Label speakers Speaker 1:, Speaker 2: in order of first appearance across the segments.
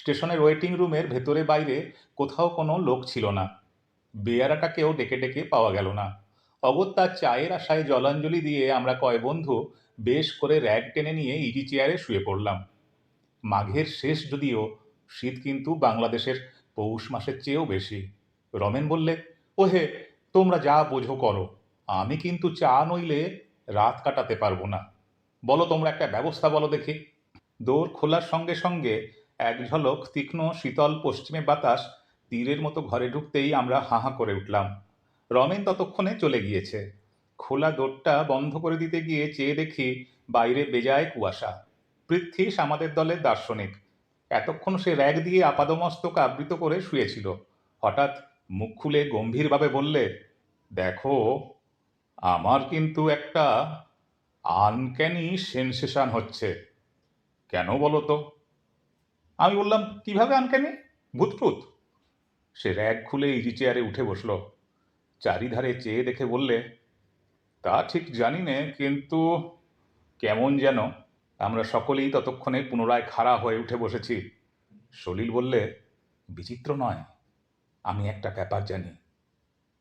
Speaker 1: স্টেশনের ওয়েটিং রুমের ভেতরে বাইরে কোথাও কোনো লোক ছিল না। বেয়ারাটাকেও ডেকে ডেকে পাওয়া গেল না। অগত্যা চায়ের আশায় জলাঞ্জলি দিয়ে আমরা কয় বন্ধু বেশ করে র্যাগ টেনে নিয়ে ইজি চেয়ারে শুয়ে পড়লাম। মাঘের শেষ যদিও, শীত কিন্তু বাংলাদেশের পৌষ মাসের চেয়েও বেশি। রমেন বললে, ওহে, তোমরা যা বোঝো করো। আমি কিন্তু চা নইলে রাত কাটাতে পারব না। বলো তোমরা একটা ব্যবস্থা বলো দেখি। দৌড় খোলার সঙ্গে সঙ্গে এক ঝলক তীক্ষ্ণ, শীতল পশ্চিমে বাতাস তীরের মতো ঘরে ঢুকতেই আমরা হাঁ করে উঠলাম। রমেন ততক্ষণে চলে গিয়েছে। খোলা দোরটা বন্ধ করে দিতে গিয়ে চেয়ে দেখি বাইরে বেজায় কুয়াশা। পৃথ্বীশ আমাদের দলের দার্শনিক। এতক্ষণ সে র্যাগ দিয়ে আপাদমস্তক আবৃত করে শুয়েছিল। হঠাৎ মুখ খুলে গম্ভীরভাবে বললে, দেখো, আমার কিন্তু একটা আনক্যানি সেনসেশন হচ্ছে। কেন বলো তো? আমি বললাম, কীভাবে আনক্যানি ভূতপ্রুত। সে র্যাগ খুলে ইজি চেয়ারে উঠে বসল। চারিধারে চেয়ে দেখে বললে, তা ঠিক জানি নে, কিন্তু কেমন যেন। আমরা সকলেই ততক্ষণে পুনরায় খাড়া হয়ে উঠে বসেছি। সলিল বললে, বিচিত্র নয়, আমি একটা ব্যাপার জানি।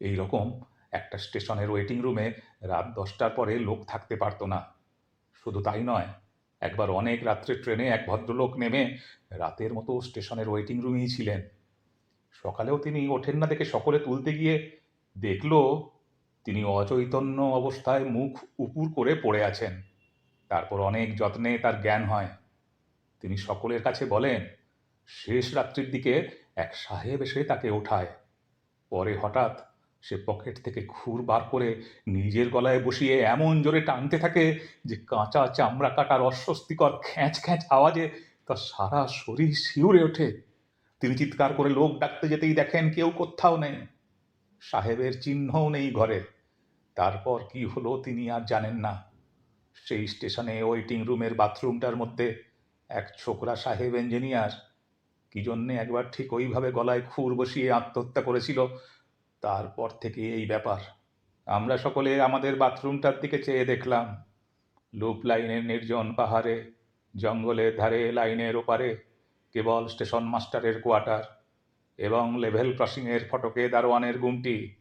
Speaker 1: এই রকম একটা স্টেশনের ওয়েটিং রুমে রাত দশটার পরে লোক থাকতে পারতো না। শুধু তাই নয় একবার অনেক রাত্রে ট্রেনে এক ভদ্রলোক নেমে রাতের মতো স্টেশনের ওয়েটিং রুমেই ছিলেন। সকালেও তিনি ওঠেন না দেখে সকলে তুলতে গিয়ে দেখল তিনি অচৈতন্য অবস্থায় মুখ উপুর করে পড়ে আছেন। তারপর অনেক যত্নে তার জ্ঞান হয়। তিনি সকলের কাছে বলেন, শেষ রাত্রির দিকে এক সাহেব এসে তাকে ওঠায়। পরে হঠাৎ সে পকেট থেকে খুর বার করে নিজের গলায় বসিয়ে এমন জোরে টানতে থাকে যে কাঁচা চামড়া কাটার অস্বস্তিকর খ্যাঁচ খ্যাঁচ আওয়াজে তার সারা শরীর শিউরে ওঠে। তিনি চিৎকার করে লোক ডাকতে যেতেই দেখেন কেউ কোথাও নেই। সাহেবের চিহ্নও নেই ঘরে। তারপর কি হলো তিনি আর জানেন না। সেই স্টেশনে ওয়েটিং রুমের বাথরুমটার মধ্যে এক ছোকরা সাহেব ইঞ্জিনিয়ার কি জন্যে একবার ঠিক ওইভাবে গলায় খুর বসিয়ে আত্মহত্যা করেছিল তারপর থেকে এই ব্যাপার। আমরা সকলে আমাদের বাথরুমটার দিকে চেয়ে দেখলাম। লুপ লাইনের নির্জন পাহাড়ে জঙ্গলের ধারে লাইনের ওপারে, কেবল স্টেশন মাস্টারের কোয়ার্টার এবং লেভেল ক্রসিংয়ের ফটকে দারোয়ানের গুমটি।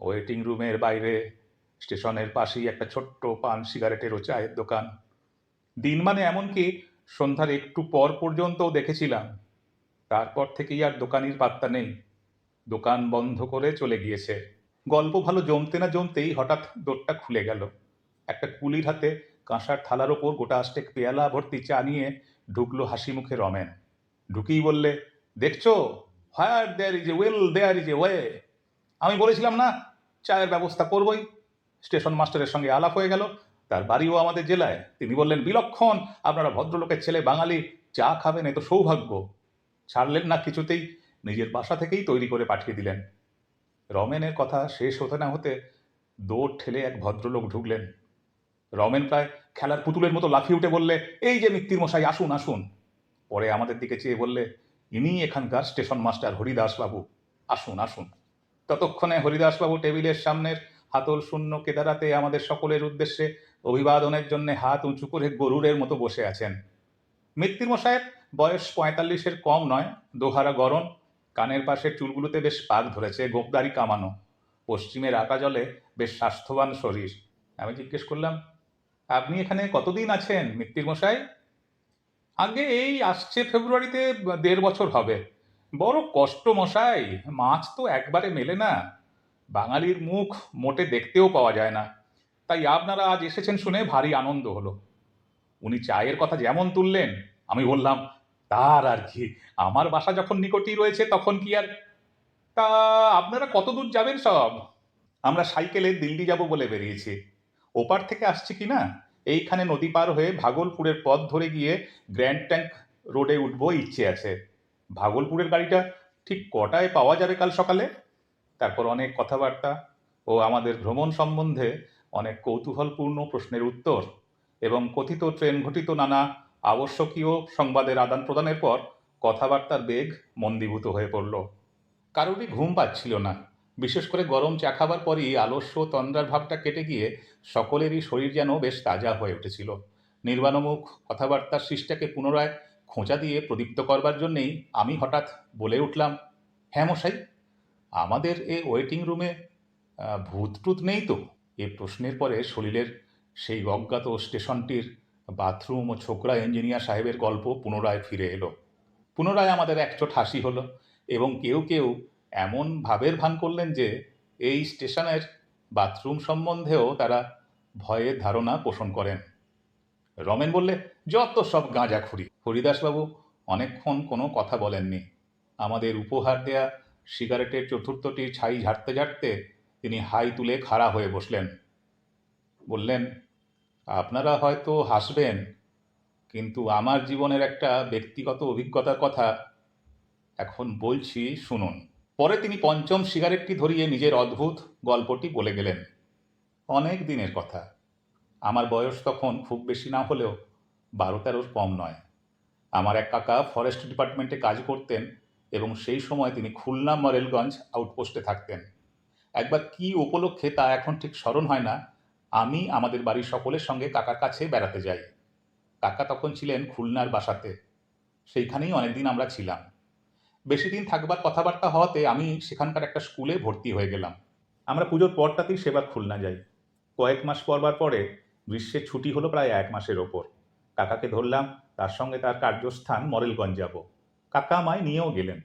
Speaker 1: ওয়েটিং রুমের বাইরে, স্টেশনের পাশেই একটা ছোট্ট পান সিগারেটের ও চায়ের দোকান। দিন মানে এমনকি সন্ধ্যার একটু পর পর্যন্তও দেখেছিলাম। তারপর থেকেই আর দোকানির পাত্তা নেই। দোকান বন্ধ করে চলে গিয়েছে। গল্প ভালো জমতে না জমতেই হঠাৎ দোরটা খুলে গেল। একটা কুলির হাতে কাঁসার থালার ওপর গোটা আষ্টেক পেয়ালা ভর্তি চা নিয়ে ঢুকলো হাসি মুখে রমেন। ঢুকেই বললে, দেখছ? Where there is a will there is a way আমি বলেছিলাম, না, চায়ের ব্যবস্থা করবই। স্টেশন মাস্টারের সঙ্গে আলাপ হয়ে গেল। তার বাড়িও আমাদের জেলায়। তিনি বললেন, বিলক্ষণ, আপনারা ভদ্রলোকের ছেলে বাঙালি, চা খাবেন, এ তো সৌভাগ্য। ছাড়লেন না কিছুতেই নিজের বাসা থেকেই তৈরি করে পাঠিয়ে দিলেন। রমেনের কথা শেষ হতে না হতে দৌড় ঠেলে এক ভদ্রলোক ঢুকলেন। রমেন প্রায় খেলার পুতুলের মতো লাফিয়ে উঠে বললে, এই যে মিত্তির মশাই, আসুন আসুন। পরে আমাদের দিকে চেয়ে বললে, ইনি এখানকার স্টেশন মাস্টার হরিদাসবাবু। আসুন আসুন। ততক্ষণে হরিদাসবাবু টেবিলের সামনের হাতল শূন্য কেদারাতে আমাদের সকলের উদ্দেশ্যে অভিবাদনের জন্য হাত উঁচু করে গরুরের মতো বসে আছেন। মিত্তির মশাইয়ের বয়স পঁয়তাল্লিশের কম নয়, দোহারা গরম। কানের পাশের চুলগুলোতে বেশ পাক ধরেছে গোপদারি কামানো। পশ্চিমের আটা জলে বেশ স্বাস্থ্যবান শরীর। আমি জিজ্ঞেস করলাম, আপনি এখানে কতদিন আছেন মিত্তির মশাই আগে এই আসছে ফেব্রুয়ারিতে, দেড় বছর হবে। বড় কষ্ট মশাই, মাছ তো একবারে মেলে না। বাঙালির মুখ মোটে দেখতেও পাওয়া যায় না। তাই আপনারা আজ এসেছেন শুনে ভারী আনন্দ হলো। উনি চায়ের কথা যেমন তুললেন, আমি বললাম তার আর কি। আমার বাসা যখন নিকটেই রয়েছে, তখন কি আর? তা আপনারা কত দূর যাবেন সব? আমরা সাইকেলে দিল্লি যাব বলে বেরিয়েছি। ওপার থেকে আসছি কি না? এইখানে নদী পার হয়ে ভাগলপুরের পথ ধরে গিয়ে গ্র্যান্ড ট্যাঙ্ক রোডে উঠবো ইচ্ছে আছে। ভাগলপুরের গাড়িটা ঠিক কটায় পাওয়া যাবে কাল সকালে? তারপর অনেক কথাবার্তা ও আমাদের ভ্রমণ সম্বন্ধে অনেক কৌতূহলপূর্ণ প্রশ্নের উত্তর এবং কথিত ট্রেন ঘটিত নানা আবশ্যকীয় সংবাদের আদান প্রদানের পর কথাবার্তার বেগ মন্দীভূত হয়ে পড়ল। কারোরই ঘুম পাচ্ছিল না। বিশেষ করে গরম চা খাবার পরই আলস্য তন্দ্রার ভাবটা কেটে গিয়ে সকলেরই শরীর যেন বেশ তাজা হয়ে উঠেছিল। নির্বাণমুখ কথাবার্তার সৃষ্টাকে পুনরায় খোঁচা দিয়ে প্রদীপ্ত করবার জন্যেই আমি হঠাৎ বলে উঠলাম হ্যাঁ মশাই আমাদের এ ওয়েটিং রুমে আহ, ভূত টুত নেই তো? এ প্রশ্নের পরে সলিলের সেই অজ্ঞাত স্টেশনটির বাথরুম ও ছোকরা ইঞ্জিনিয়ার সাহেবের গল্প পুনরায় ফিরে এলো। পুনরায় আমাদের একচোট হাসি হলো এবং কেউ কেউ এমন ভাবের ভান করলেন যে, এই স্টেশনের বাথরুম সম্বন্ধেও তারা ভয়ের ধারণা পোষণ করেন। রমেন বললে, যত সব গাঁজাখুরি হরিদাসবাবু অনেকক্ষণ কোনো কথা বলেননি। আমাদের উপহার দেয়া সিগারেটের চতুর্থটি ছাই ঝাড়তে ঝাড়তে তিনি হাই তুলে খাড়া হয়ে বসলেন। বললেন আপনারা হয়তো হাসবেন, কিন্তু আমার জীবনের একটা ব্যক্তিগত অভিজ্ঞতার কথা এখন বলছি শুনুন। পরে তিনি পঞ্চম সিগারেটটি ধরিয়ে নিজের অদ্ভুত গল্পটি বলে গেলেন। অনেক দিনের কথা। আমার বয়স তখন খুব বেশি না হলেও বারো তেরোর কম নয়। আমার এক কাকা ফরেস্ট ডিপার্টমেন্টে কাজ করতেন এবং সেই সময় তিনি খুলনা মরেলগঞ্জ আউটপোস্টে থাকতেন। একবার কি উপলক্ষে তা এখন ঠিক স্মরণ হয় না আমি আমাদের বাড়ির সকলের সঙ্গে কাকার কাছে বেড়াতে যাই। কাকা তখন ছিলেন খুলনার বাসাতে। সেইখানেই অনেকদিন আমরা ছিলাম। বেশি দিন থাকবার কথাবার্তা হওয়াতে আমি সেখানকার একটা স্কুলে ভর্তি হয়ে গেলাম। আমরা পুজোর পরটাতেই সেবার খুলনা যাই। কয়েক মাস পরবার পরে গ্রীষ্মের ছুটি হলো প্রায় এক মাসের ওপর। কাকাকে ধরলাম, তার সঙ্গে তার কার্যস্থান মরেলগঞ্জ যাব। কাকা আমায় নিয়েও গেলেন।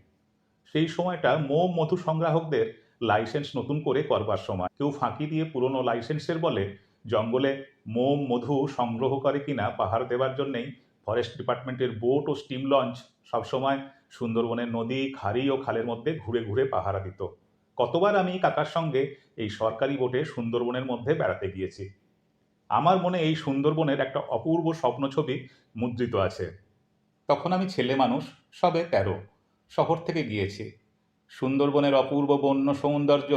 Speaker 1: সেই সময়টা মোম মধু সংগ্রাহকদের লাইসেন্স নতুন করে করবার সময়। কেউ ফাঁকি দিয়ে পুরনো লাইসেন্সের বলে জঙ্গলে মোম, মধু সংগ্রহ করে কিনা পাহাড় দেওয়ার জন্যেই ফরেস্ট ডিপার্টমেন্টের বোট ও স্টিম লঞ্চ সবসময় সুন্দরবনের নদী, খাড়ি ও খালের মধ্যে ঘুরে ঘুরে পাহারা দিত। কতবার আমি কাকার সঙ্গে এই সরকারি বোটে সুন্দরবনের মধ্যে বেড়াতে গিয়েছি। আমার মনে এই সুন্দরবনের একটা অপূর্ব স্বপ্ন ছবি মুদ্রিত আছে। তখন আমি ছেলে মানুষ, সবে তেরো, শহর থেকে গিয়েছি। সুন্দরবনের অপূর্ব বন্য সৌন্দর্য,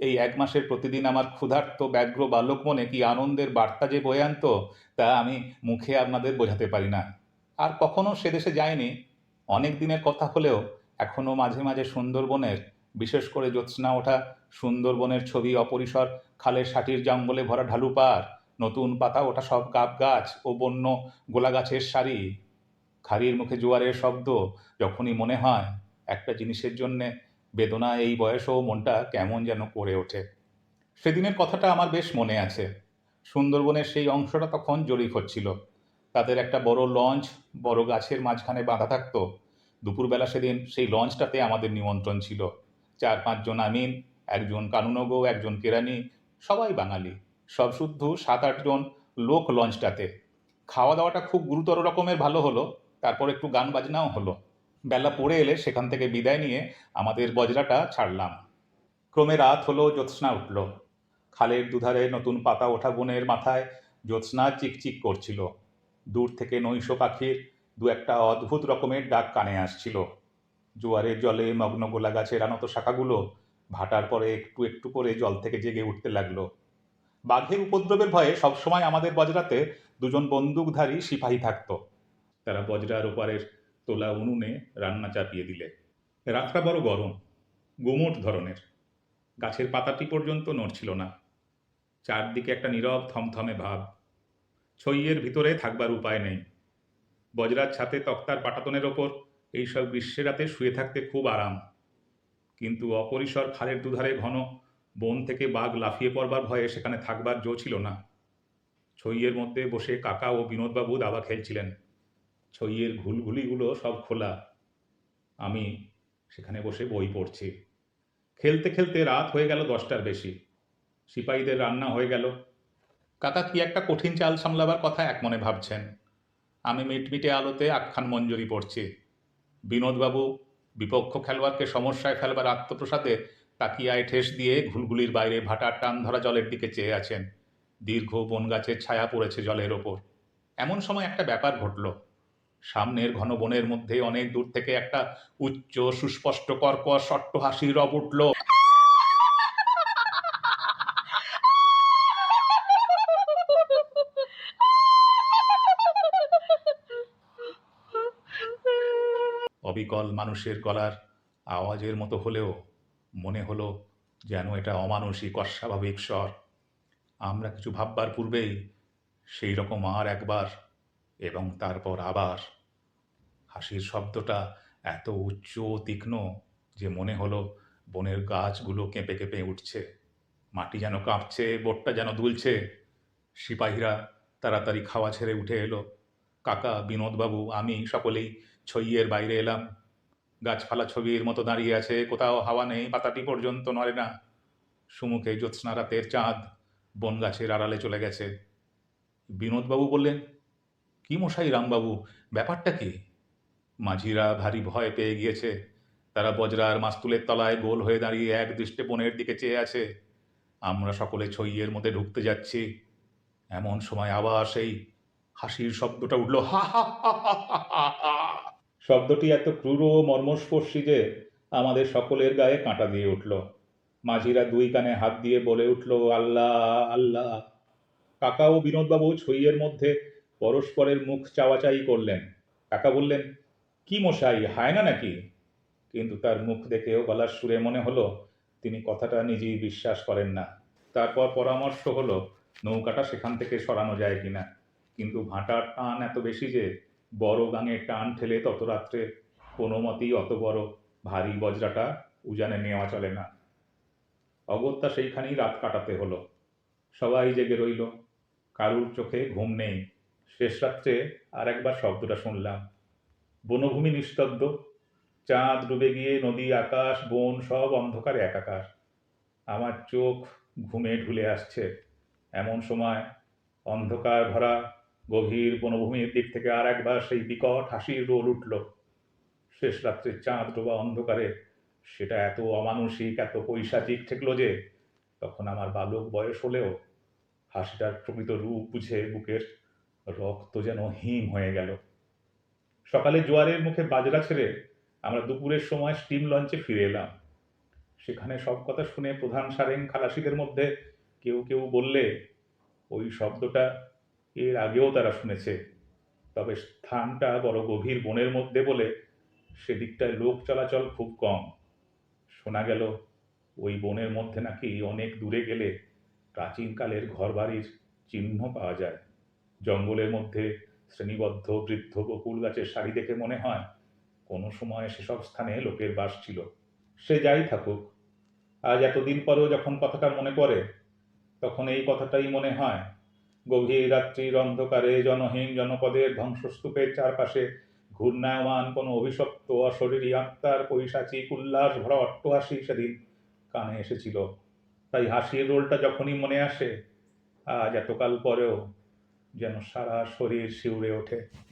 Speaker 1: এই এক মাসের প্রতিদিন আমার ক্ষুধার্ত, ব্যগ্র বালক মনে কি আনন্দের বার্তা যে বয়ে আনতো, তা আমি মুখে আপনাদের বোঝাতে পারি না। আর কখনো সে দেশে যায়নি অনেক দিনের কথা হলেও এখনও মাঝে মাঝে সুন্দরবনের, বিশেষ করে জ্যোৎস্না ওঠা সুন্দরবনের ছবি অপরিসর, খালের সাটির জঙ্গলে ভরা ঢালু পার, নতুন পাতা ওঠা সব গাব গাছ ও বন্য গোলা গাছের সারি। খাড়ির মুখে জোয়ারের শব্দ যখনই মনে হয় একটা জিনিসের জন্যে বেদনা, এই বয়সেও মনটা কেমন যেন করে ওঠে। সেদিনের কথাটা আমার বেশ মনে আছে। সুন্দরবনের সেই অংশটা তখন জরিপ হচ্ছিল তাদের একটা বড় লঞ্চ, বড় গাছের মাঝখানে বাঁধা থাকতো। দুপুরবেলা সেদিন সেই লঞ্চটাতে আমাদের নিমন্ত্রণ ছিল। চার পাঁচজন আমিন, একজন কানুনগো, একজন কেরানি, সবাই বাঙালি। সব শুদ্ধ সাত আটজন লোক লঞ্চটাতে। খাওয়া দাওয়াটা খুব গুরুতর রকমের ভালো হলো, তারপর একটু গান বাজনাও হলো। বেলা পড়ে এলে সেখান থেকে বিদায় নিয়ে আমাদের বজরাটা ছাড়লাম। ক্রমে রাত হলো, জ্যোৎস্না উঠল। খালের দুধারে নতুন পাতা ওঠা বনের মাথায় জ্যোৎস্না চিকচিক করছিল। দূর থেকে নৈশ পাখির দু একটা অদ্ভুত রকমের ডাক কানে আসছিল। জোয়ারের জলে মগ্ন গোলা গাছের আনত শাখাগুলো ভাটার পরে একটু একটু করে জল থেকে জেগে উঠতে লাগল। বাঘের উপদ্রবের ভয়ে সবসময় আমাদের বজরাতে দুজন বন্দুকধারী সিপাহী থাকতো। তারা বজরার ওপারের তোলা উনুনে রান্না চাপিয়ে দিলে। রাতটা বড় গরম, গুমোট ধরনের। গাছের পাতাটি পর্যন্ত নড়ছিল না। চারদিকে একটা নীরব থমথমে ভাব। ছইয়ের ভিতরে থাকবার উপায় নেই। বজরার ছাতে তক্তার পাটাতনের ওপর এইসব গ্রীষ্মের রাতে শুয়ে থাকতে খুব আরাম। কিন্তু অপরিসর খালের দুধারে ঘন বন থেকে বাঘ লাফিয়ে পড়বার ভয়ে সেখানে থাকবার জো ছিল না। ছইয়ের মধ্যে বসে কাকা ও বিনোদবাবু দাবা খেলছিলেন। ছইয়ের ঘুলঘুলিগুলো সব খোলা। আমি সেখানে বসে বই পড়ছি। খেলতে খেলতে রাত হয়ে গেল দশটার বেশি। সিপাহীদের রান্না হয়ে গেল। কাকা কি একটা কঠিন চাল সামলাবার কথা এক মনে ভাবছেন? আমি মিটমিটে আলোতে আখ্যান মঞ্জুরি পড়ছি। বিনোদবাবু বিপক্ষ খেলোয়াড়কে সমস্যায় ফেলবার আত্মপ্রসাদে তাকিয়ায় ঠেস দিয়ে ঘুলগুলির বাইরে ভাটার টান ধরা জলের দিকে চেয়ে আছেন। দীর্ঘ বন গাছের ছায়া পড়েছে জলের ওপর। এমন সময় একটা ব্যাপার ঘটল। সামনের ঘন বনের মধ্যে অনেক দূর থেকে একটা উচ্চ, সুস্পষ্ট, কর্কশ সট্ট হাসি রব উঠল। অবিকল মানুষের গলার আওয়াজের মতো হলেও মনে হলো যেন এটা অমানসিক, অস্বাভাবিক স্বর। আমরা কিছু ভাববার পূর্বেই সেই রকম আর একবার এবং তারপর আবার হাসির শব্দটা এত উচ্চ তীক্ষ্ণ যে মনে হলো বনের গাছগুলো কেঁপে কেঁপে উঠছে। মাটি যেন কাঁপছে, বোটটা যেন দুলছে। সিপাহীরা তাড়াতাড়ি খাওয়া ছেড়ে উঠে এলো। কাকা, বিনোদবাবু, আমি সকলেই ছইয়ের বাইরে এলাম। গাছপালা ছবির মতো দাঁড়িয়ে আছে, কোথাও হাওয়া নেই, পাতাটি পর্যন্ত নড়ে না। সুমুখে জ্যোৎস্না রাতের চাঁদ বন গাছের আড়ালে চলে গেছে। বিনোদবাবু বললেন কি মশাই রামবাবু, ব্যাপারটা কি? মাঝিরা ভারী ভয় পেয়ে গিয়েছে। তারা বজরার মাস্তুলের তলায় গোল হয়ে দাঁড়িয়ে এক দৃষ্টে বনের দিকে চেয়ে আছে। আমরা সকলে ছইয়ের মধ্যে ঢুকতে যাচ্ছি। এমন সময় আবার সেই হাসির শব্দটা উঠল, হা হা হা। শব্দটি এত ক্রূর মর্মস্পর্শী যে আমাদের সকলের গায়ে কাঁটা দিয়ে উঠল। মাঝিরা দুই কানে হাত দিয়ে বলে উঠল, আল্লাহ আল্লাহ! কাকা ও বিনোদবাবু ছইয়ের মধ্যে পরস্পরের মুখ চাওয়াচাই করলেন। কাকা বললেন, কি মশাই, হায় না নাকি? কিন্তু তার মুখ দেখেও গলার সুরে মনে হলো, তিনি কথাটা নিজেই বিশ্বাস করেন না। তারপর পরামর্শ হলো, নৌকাটা সেখান থেকে সরানো যায় কিনা? কিন্তু ভাটার টান এত বেশি যে, বড় গাঙে টান ঠেলে তত রাত্রে কোনো মতেই অত বড় ভারী বজরাটা উজানে নেওয়া চলে না। অগত্যা সেইখানেই রাত কাটাতে হলো। সবাই জেগে রইল। কারুর চোখে ঘুম নেই। শেষ রাত্রে আর একবার শব্দটা শুনলাম। বনভূমি নিস্তব্ধ। চাঁদ ডুবে গিয়ে নদী, আকাশ, বন সব অন্ধকারে একাকার। আমার চোখ ঘুমে ঢুলে আসছে। এমন সময় অন্ধকার ভরা গভীর বনভূমির দিক থেকে আর একবার সেই বিকট হাসির রোল উঠল। শেষ রাত্রে চাঁদ ডোবা অন্ধকারে। সেটা এত অমানুষিক এত পৈশাচিক ঠেকল যে তখন আমার বালক বয়স হলেও হাসিটার প্রকৃত রূপ বুঝে বুকের রক্ত যেন হিম হয়ে গেল। সকালে জোয়ারের মুখে বাজরা ছেড়ে আমরা দুপুরের সময় স্টিম লঞ্চে ফিরে এলাম। সেখানে সব কথা শুনে প্রধান সারেং খালাসিদের মধ্যে কেউ কেউ বললে, ওই শব্দটা এর আগেও তারা শুনেছে। তবে স্থানটা বড় গভীর বনের মধ্যে বলে সেদিকটায় লোক চলাচল খুব কম। শোনা গেল, ওই বনের মধ্যে নাকি অনেক দূরে গেলে প্রাচীনকালের ঘরবাড়ির চিহ্ন পাওয়া যায়। জঙ্গলের মধ্যে শ্রেণীবদ্ধ বৃদ্ধ বকুল গাছের সারি দেখে মনে হয় কোনো সময় সেসব স্থানে লোকের বাস ছিল। সে যাই থাকুক, আজ এতদিন পরেও যখন কথাটা মনে পড়ে, তখন এই কথাটাই মনে হয়, গভীর রাত্রির অন্ধকারে জনহীন জনপদের ধ্বংসস্তূপের চারপাশে ঘূর্ণায়মান কোনো অভিশপ্ত অশরীরী আত্মার পৈশাচিক উল্লাস ভরা অট্টহাসি সেদিন কানে এসেছিল। তাই হাসির রোলটা যখনই মনে আসে, আজ এতকাল পরেও যেন সারা শরীর শিউরে ওঠে।